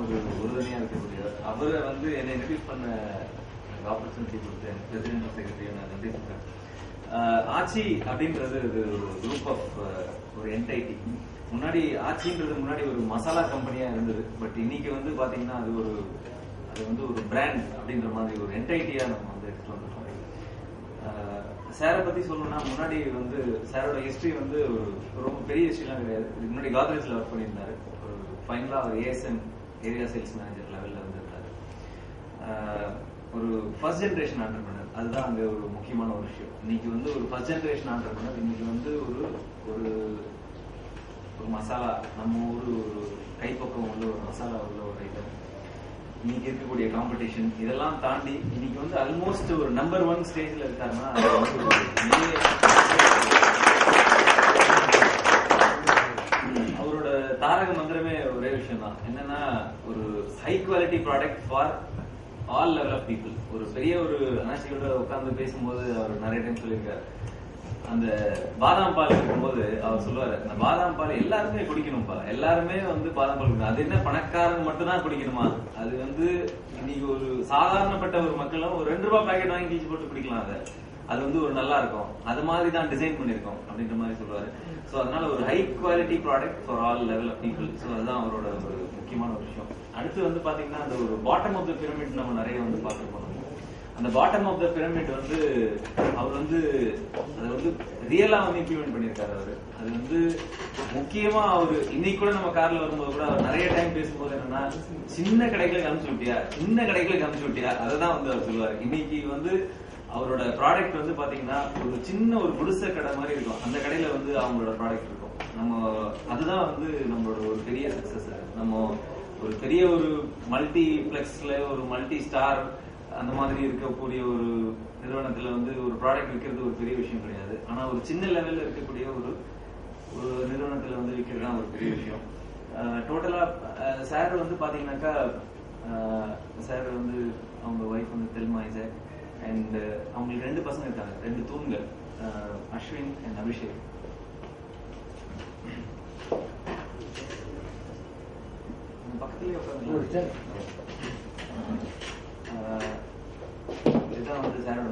ஒரு உறுதுணையாக இருக்கக்கூடியவர். அவரை வந்து என்னை இன்ட்ரடியூஸ் பண்ண ஆப்பர்ச்சுனிட்டி கொடுத்தேன் பிரசிடென்ட் செக்ரட்டரி நான் நன்றி சொல்றேன். ஆட்சி அப்படின்றது இது ஒரு குரூப் ஆஃப் ஒரு என்டைட்டி முன்னாடி ஆட்சின்றது முன்னாடி ஒரு மசாலா கம்பெனியா இருந்தது. பட் இன்னைக்கு வந்து பாத்தீங்கன்னா அது ஒரு அது வந்து ஒரு பிராண்ட் அப்படின்ற மாதிரி ஒரு என்டைட்டியா நம்ம வந்து எடுத்துட்டு வந்துட்டோம் சேரை பத்தி சொல்லணும்னா முன்னாடி வந்து சேரோட ஹிஸ்டரி வந்து ஒரு ரொம்ப பெரிய ஹிஸ்டரிலாம் கிடையாது. முன்னாடி காத்ரேஜ்ல ஒர்க் பண்ணியிருந்தாரு. ஃபைனலா அவர் ஏஎஸ்என் ஏரியா சேல்ஸ் மேனேஜர் லெவல்ல வந்திருந்தாரு ஒரு ஃபர்ஸ்ட் ஜென்ரேஷன் ஆண்டர்பனர் அதுதான் அங்க ஒரு முக்கியமான ஒரு விஷயம். இன்னைக்கு வந்து ஒரு ஃபர்ஸ்ட் ஜென்ரேஷன் ஆண்டர்பனர் இன்னைக்கு வந்து ஒரு ஒரு ஒரு மசாலா நம்ம ஊர் ஒரு கைப்பக்கம் உள்ள ஒரு மசாலா உள்ள ஒரு ஐட்டம் இன்னைக்கு இருக்கக்கூடிய காம்படிஷன் இதெல்லாம் தாண்டி இன்னைக்கு வந்து ஆல்மோஸ்ட் ஒரு நம்பர் ஒன் ஸ்டேஜ்ல இருக்காருன்னா அவரோட தாரக மந்திரமே விஷயம் தான் என்னன்னா ஒரு high quality product for all level of people ஒரு பெரிய ஒரு அனாசியோட உட்கார்ந்து பேசும்போது அவர் நிறைய டைம் சொல்லியிருக்காரு. அந்த பாதாம் பால் இருக்கும்போது அவர் சொல்லுவாரு அந்த பாதாம் பால் எல்லாருமே குடிக்கணும்ப்பா. எல்லாருமே வந்து பாதாம் பால் குடிக்கணும். அது என்ன பணக்காரங்க மட்டும் தான் குடிக்கணுமா? அது வந்து இன்னைக்கு ஒரு சாதாரணப்பட்ட ஒரு மக்களும் ஒரு ரெண்டு ரூபாய் பாக்கெட் வாங்கி கீச்சு போட்டு குடிக்கலாம் அதை. அது வந்து ஒரு நல்லா இருக்கும். அது மாதிரி தான் டிசைன் பண்ணிருக்கோம் அப்படின்ற மாதிரி சொல்லுவாரு. சோ அதனால ஒரு high quality product for all level of people so அதுதான் அவரோட ஒரு முக்கியமான ஒரு விஷயம். அடுத்து வந்து பாத்தீங்கன்னா அந்த ஒரு பாட்டம் ஆஃப் த பிரமிட் நம்ம நிறைய வந்து பார்த்துருப்போம். அந்த பாட்டம் ஆஃப் த பிரமிட் வந்து அவர் வந்து அதை வந்து ரியலா வந்து இம்ப்ளிமெண்ட் பண்ணியிருக்காரு அவரு. அது வந்து முக்கியமா அவரு இன்னைக்கு கூட நம்ம கார்ல வரும்போது கூட அவர் நிறைய டைம் பேசும்போது என்னன்னா சின்ன கடைகளை கமிச்சு விட்டியா? சின்ன கடைகளை கமிச்சு விட்டியா? அததான் வந்து அவர் சொல்லுவாரு. இன்னைக்கு வந்து அவரோட ப்ராடக்ட் வந்து பாத்தீங்கன்னா ஒரு சின்ன ஒரு குடிசை கடை மாதிரி இருக்கும். அந்த கடையில வந்து அவங்களோட ப்ராடக்ட் இருக்கும். நம்ம அதுதான் வந்து நம்மளோட ஒரு பெரிய சக்சஸ் நம்ம ஒரு பெரிய ஒரு மல்டி பிளெக்ஸ்ல ஒரு மல்டி ஸ்டார் அந்த மாதிரி இருக்கக்கூடிய ஒரு நிறுவனத்துல வந்து ஒரு ப்ராடக்ட் விற்கிறது ஒரு பெரிய விஷயம் கிடையாது. ஆனா ஒரு சின்ன லெவல்ல இருக்கக்கூடிய ஒரு ஒரு நிறுவனத்துல வந்து விற்கிறது தான் ஒரு பெரிய விஷயம். டோட்டலா சார் வந்து பாத்தீங்கன்னாக்கா சார் வந்து அவங்க ஒய்ஃப் வந்து தெல்மாய் சார் அண்ட் அவங்களுக்கு ரெண்டு பசங்க இருக்காங்க. ரெண்டு தூண்கள் அஹ், அஸ்வின் அண்ட் அபிஷேக். பக்கத்துலயே உட்காந்து இதுதான் வந்து சாரோட